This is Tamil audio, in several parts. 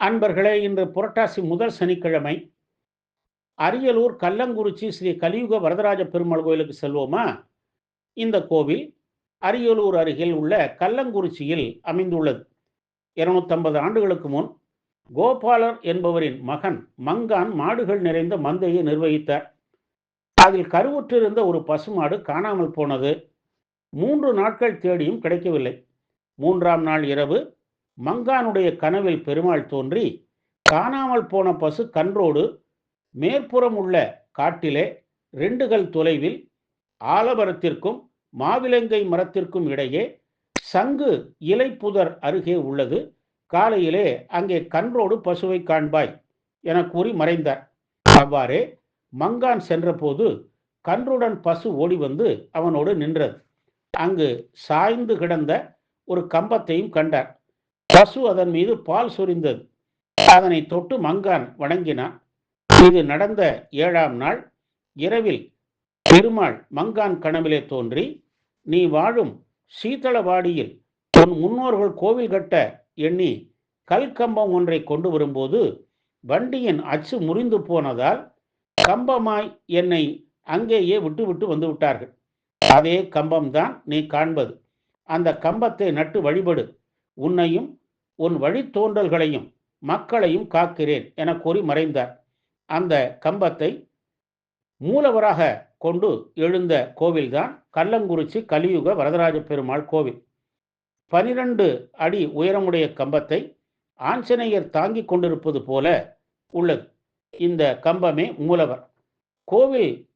அன்பர்களே இன்று புரட்டாசி முதல் சனிக்கிழமை அரியலூர் கல்லங்குறிச்சி ஸ்ரீ கலியுக வரதராஜ பெருமாள் கோயிலுக்கு செல்வோமா? இந்த கோவில் அரியலூர் அருகில் உள்ள கல்லங்குறிச்சியில் அமைந்துள்ளது. இருநூத்தம்பது ஆண்டுகளுக்கு முன் கோபாலர் என்பவரின் மகன் மங்கான் மாடுகள் நிறைந்த மந்தையை நிர்வகித்தார். அதில் கருவுற்றிருந்த ஒரு பசுமாடு காணாமல் போனது. மூன்று நாட்கள் தேடியும் கிடைக்கவில்லை. மூன்றாம் நாள் இரவு மங்கானுடைய கனவில் பெருமாள் தோன்றி காணாமல் போன பசு கன்றோடு மேற்புறம் உள்ள காட்டிலே ரெண்டுகள் தொலைவில் ஆலமரத்திற்கும் மாவிலங்கை மரத்திற்கும் இடையே சங்கு இலைப்புதர் அருகே உள்ளது. காலையிலே அங்கே கன்றோடு பசுவை காண்பாய் என கூறி மறைந்தார். அவ்வாறே மங்கான் சென்றபோது கன்றுடன் பசு ஓடி வந்து அவனோடு நின்றது. அங்கு சாய்ந்து கிடந்த ஒரு கம்பத்தையும் கண்டார். பசு அதன் மீது பால் சொரிந்தது. அதனை தொட்டு மங்கான் வணங்கினான். இது நடந்த ஏழாம் நாள் இரவில் பெருமாள் மங்கான் கனவிலே தோன்றி நீ வாழும் சீதளவாடியில் உன் முன்னோர்கள் கோவில் கட்ட எண்ணி கல் கம்பம் ஒன்றை கொண்டு வரும்போது வண்டியின் அச்சு முறிந்து போனதால் கம்பமாய் என்னை அங்கேயே விட்டு விட்டு வந்து விட்டார்கள். அதே கம்பம்தான் நீ காண்பது. அந்த கம்பத்தை நட்டு வழிபடு. உன்னையும் உன் வழித்தோன்றல்களையும் மக்களையும் காக்கிறேன் என கூறி மறைந்தார். அந்த கம்பத்தை மூலவராக கொண்டு எழுந்த கோவில்தான் கல்லங்குறிச்சி கலியுக வரதராஜ பெருமாள் கோவில். பனிரெண்டு அடி உயரமுடைய கம்பத்தை ஆஞ்சநேயர் தாங்கிக் கொண்டிருப்பது போல உள்ளது. இந்த கம்பமே மூலவர். கோவில்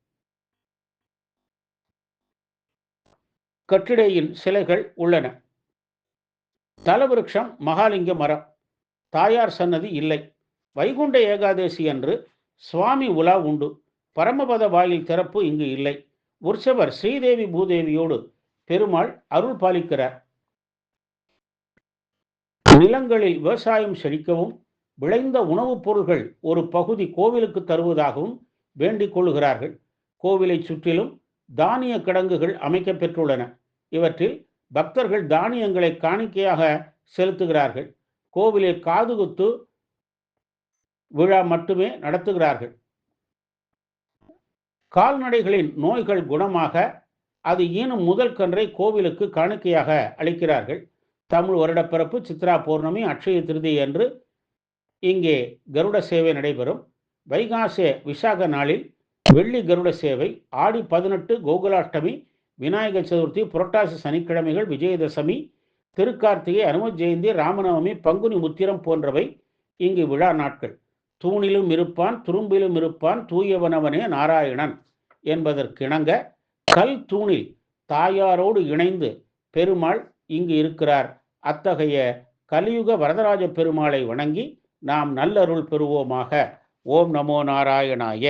கட்டிடையின் சிலைகள் உள்ளன. தலவிருக்ஷம் மகாலிங்க மரம். தாயார் சன்னதி இல்லை. வைகுண்ட ஏகாதேசி அன்று சுவாமி உலா உண்டு. பரமபத வாயில் திறப்பு இங்கு இல்லை. உற்சவர் ஸ்ரீதேவி பூதேவியோடு பெருமாள் அருள் பாலிக்கிறார். நிலங்களில் விவசாயம் செழிக்கவும் விளைந்த உணவுப் பொருள்கள் ஒரு பகுதி கோவிலுக்கு தருவதாகவும் வேண்டிக் கொள்கிறார்கள். கோவிலை சுற்றிலும் தானிய கிடங்குகள் அமைக்கப் பெற்றுள்ளன. இவற்றில் பக்தர்கள் தானியங்களை காணிக்கையாக செலுத்துகிறார்கள். கோவிலில் காதுகுத்து விழா மட்டுமே நடத்துகிறார்கள். கால்நடைகளின் நோய்கள் குணமாக அது ஈனும் முதல் கன்றை கோவிலுக்கு காணிக்கையாக அளிக்கிறார்கள். தமிழ் வருடப்பிறப்பு சித்ரா பௌர்ணமி அட்சய திருதி என்று இங்கே கருட சேவை நடைபெறும். வைகாசே விசாக நாளில் வெள்ளி கருட சேவை ஆடி பதினெட்டு கோகுலாஷ்டமி விநாயகர் சதுர்த்தி புரட்டாசி சனிக்கிழமைகள் விஜயதசமி திருக்கார்த்திகை அனும ஜெயந்தி ராமநவமி பங்குனி உத்திரம் போன்றவை இங்கு விழா நாட்கள். தூணிலும் இருப்பான் துரும்பிலும் இருப்பான் தூயவனவனே நாராயணன் என்பதற்கிணங்க கல் தூணில் தாயாரோடு இணைந்து பெருமாள் இங்கு இருக்கிறார். அத்தகைய கலியுக வரதராஜ பெருமாளை வணங்கி நாம் நல்லருள் பெறுவோமாக. ஓம் நமோ நாராயணாய.